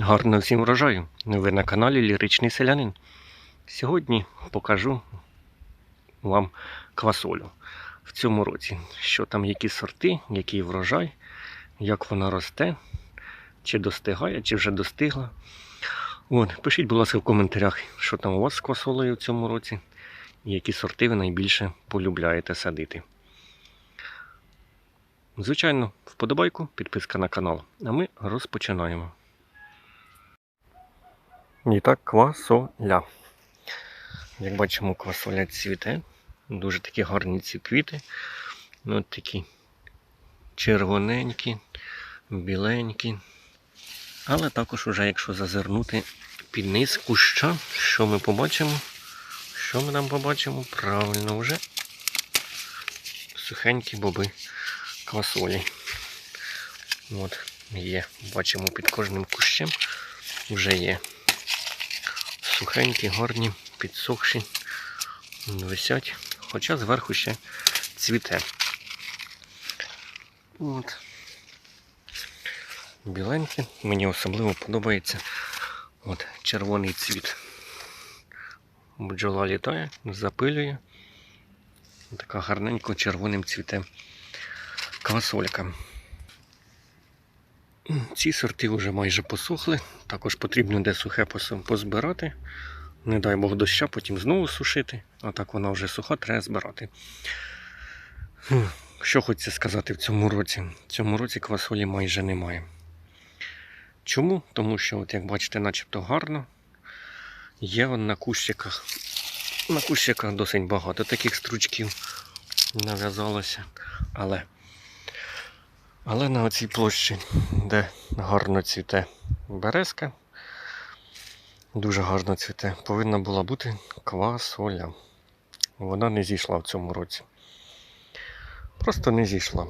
Гарного всім врожаю! Ви на каналі Ліричний Селянин. Сьогодні покажу вам квасолю в цьому році. Що там, які сорти, який врожай, як вона росте, чи достигає, чи вже достигла. От, пишіть, будь ласка, в коментарях, що там у вас з квасолею в цьому році, і які сорти ви найбільше полюбляєте садити. Звичайно, вподобайку, підписка на канал. А ми розпочинаємо. І так, квасоля. Як бачимо, квасоля цвіте. Дуже такі гарні ці квіти. Ну, От такі червоненькі, біленькі. Але також, уже, якщо зазирнути під низ куща, що ми побачимо? Що ми там побачимо? Правильно, вже сухенькі боби квасолі. От, є. Бачимо під кожним кущем вже є сухенькі, гарні, підсохші, висять, хоча зверху ще цвіте. От. Біленькі. Мені особливо подобається от, червоний цвіт. Бджола літає, запилює. Така гарненько червоним цвіте квасолька. Ці сорти вже майже посохли. Також потрібно де сухе позбирати. Не дай Бог доща, потім знову сушити. А так вона вже суха, треба збирати. Що хочеться сказати в цьому році? В цьому році квасолі майже немає. Чому? Тому що, от як бачите, начебто гарно. Є он на кущиках. На кущиках досить багато таких стручків нав'язалося. Але але на оцій площі, де гарно цвіте березка, дуже гарно цвіте, повинна була бути квасоля. Вона не зійшла в цьому році. Просто не зійшла.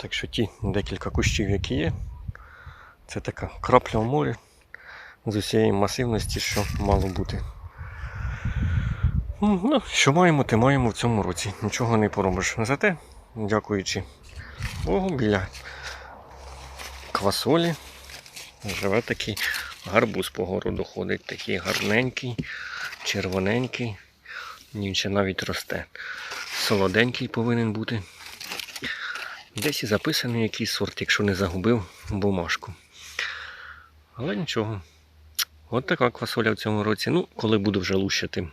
Так що ті декілька кущів, які є, це така крапля в морі з усієї масивності, що мало бути. Ну, що маємо, те маємо в цьому році. Нічого не поробиш. Зате, дякуючи Богу, біля квасолі живе такий гарбуз по городу ходить, такий гарненький, червоненький, він ще навіть росте. Солоденький повинен бути. Десь і записаний якийсь сорт, якщо не загубив бумажку. Але нічого. От така квасоля в цьому році. Ну, коли буду вже лущити,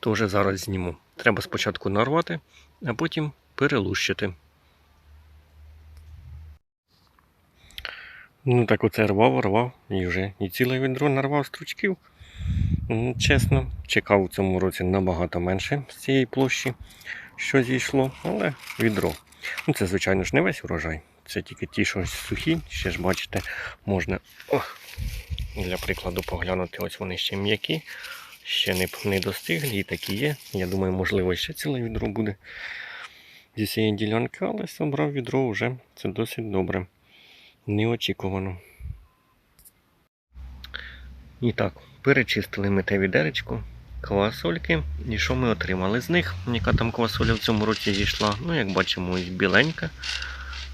то вже зараз зніму. Треба спочатку нарвати, а потім перелущити. Ну так оце рвав, рвав і вже і ціле відро нарвав стручків. М, Чесно, чекав у цьому році набагато менше з цієї площі, що зійшло, але відро. Ну Це, звичайно ж, не весь урожай. Це тільки ті, що сухі, ще ж бачите, можна о, для прикладу поглянути, ось вони ще м'які, ще не, не достиглі і такі є. Я думаю, можливо, ще ціле відро буде зі цієї ділянки, але собрав відро вже це досить добре. Неочікувано. І так, перечистили ми те відеречко, квасольки. І що ми отримали з них? Яка там квасоля в цьому році зійшла? Ну, як бачимо, ось біленька,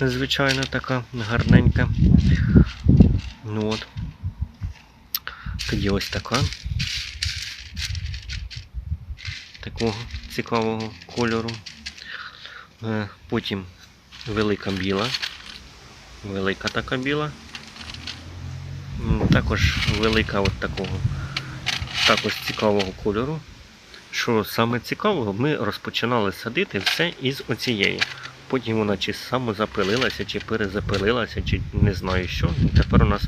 звичайно, така гарненька. Ну от. Тоді ось така. Такого цікавого кольору. Е, Потім велика біла. Велика така біла. Також велика от такого також цікавого кольору. Що саме цікавого, ми розпочинали садити все із оцієї. Потім вона чи самозапилилася, чи перезапилилася, чи не знаю що. І тепер у нас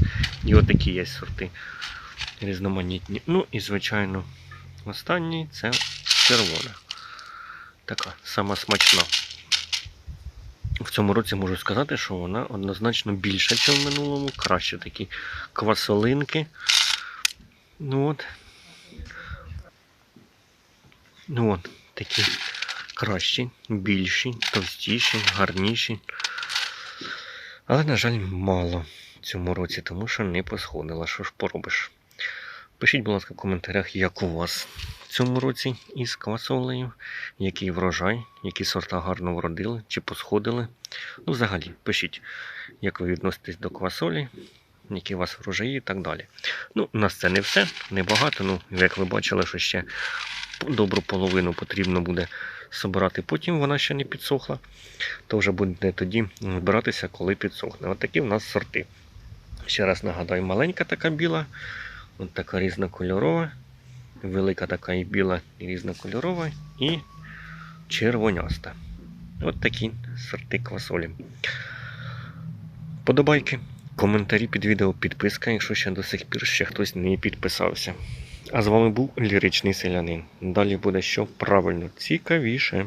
і отакі є сорти різноманітні. Ну і, звичайно, останній це червона. Така сама смачна. В цьому році можу сказати, що вона однозначно більша, ніж в минулому. Краще такі квасолинки. Ну от. Ну от, такі кращі, більші, товстіші, гарніші. Але, на жаль, мало в цьому році, тому що не посходила. Що ж поробиш? Пишіть, будь ласка, в коментарях, як у вас в цьому році із квасолею, який врожай, які сорта гарно вродили чи посходили. Ну, взагалі, пишіть, як ви відноситесь до квасолі, які у вас врожаї і так далі. Ну, у нас це не все, небагато. Ну, як ви бачили, що ще добру половину потрібно буде собирати. Потім вона ще не підсохла. То вже буде тоді збиратися, коли підсохне. От такі в нас сорти. Ще раз нагадаю, маленька така біла, от така різнокольорова, велика така і біла, різнокольорова, і червоняста. От такі сорти квасолі. Подобайки, коментарі під відео, підписка, якщо ще до сих пір ще хтось не підписався. А з вами був ліричний селянин. Далі буде що правильно цікавіше.